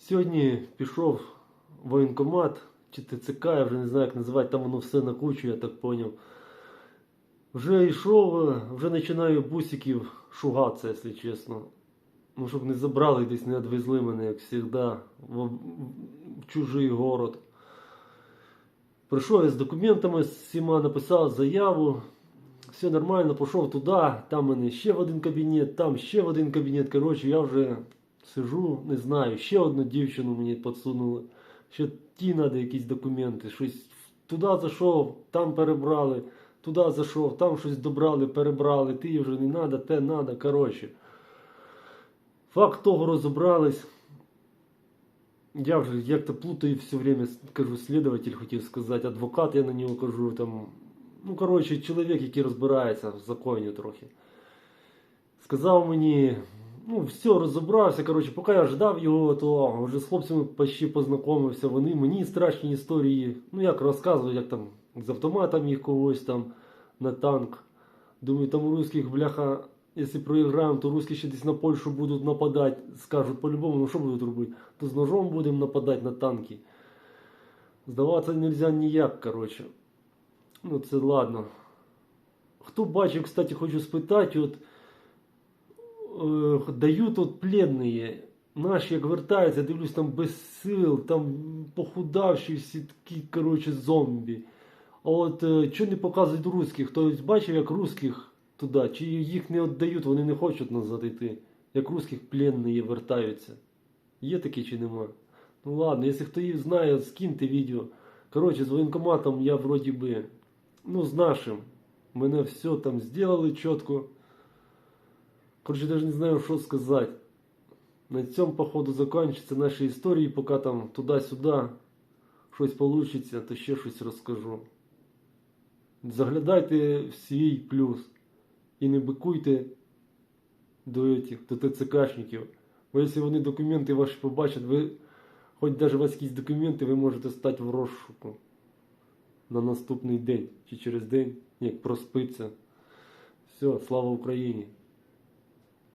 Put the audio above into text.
Сьогодні пішов в воєнкомат чи ТЦК, я вже не знаю, як називати, там воно все на кучу, я так поняв. Вже йшов, вже починаю бусиків шугатися, якщо чесно. Ну, щоб не забрали десь, не відвезли мене, як завжди, в, в чужий город. Прийшов я з документами, з всіма написав заяву. Все нормально, пішов туди, там мене ще в один кабінет, там ще в один кабінет. Коротше, я вже сижу, не знаю, ще одну дівчину мені підсунули. Ще ті треба якісь документи. Щось туди зайшов, там перебрали, туди зайшов, там щось добрали, перебрали, ти вже не треба, те треба. Коротше. Факт того розібрались. Я вже як-то плутаю все время, кажу, следователь хотів сказати, адвокат я на нього кажу, там, ну, коротше, чоловік, який розбирається в законі трохи. Сказав мені, ну, все, розібрався, коротше, поки я ждав його, то вже з хлопцями почти познайомився, вони мені страшні історії, ну, як розказують, як там з автоматом їх когось там на танк. Думаю, там у русских, бляха, якщо проіграємо, то русські ще десь на Польщу будуть нападати, скажуть по-любому, ну що будуть робити? То з ножом будемо нападати на танки. Здаватися нельзя ніяк, коротше. Ну це ладно. Хто бачив, кстати, хочу спитати, от дають от пленні. Наші як вертаються, дивлюсь, там без сил, там похудавші всі такі, коротше, зомбі. А от що не показують русських? Хтось бачив, як русських туди, чи їх не віддають, вони не хочуть назад йти. Як русських пленні вертаються. Є такі чи нема? Ну ладно, якщо хто їх знає, скиньте відео. Коротше, з воєнкоматом я вроді би, ну з нашим. Мене все там зробили чітко. Коротше, навіть не знаю, що сказати. На цьому, походу, закінчаться наші історії, поки там туди-сюди щось вийде, то ще щось розкажу. Заглядайте в свій плюс і не бикуйте до этих, до ТЦКшників. Бо якщо вони документи ваші побачать, ви, хоч навіть у вас якісь документи, ви можете стати в розшуку на наступний день чи через день, як проспиться. Все, слава Україні!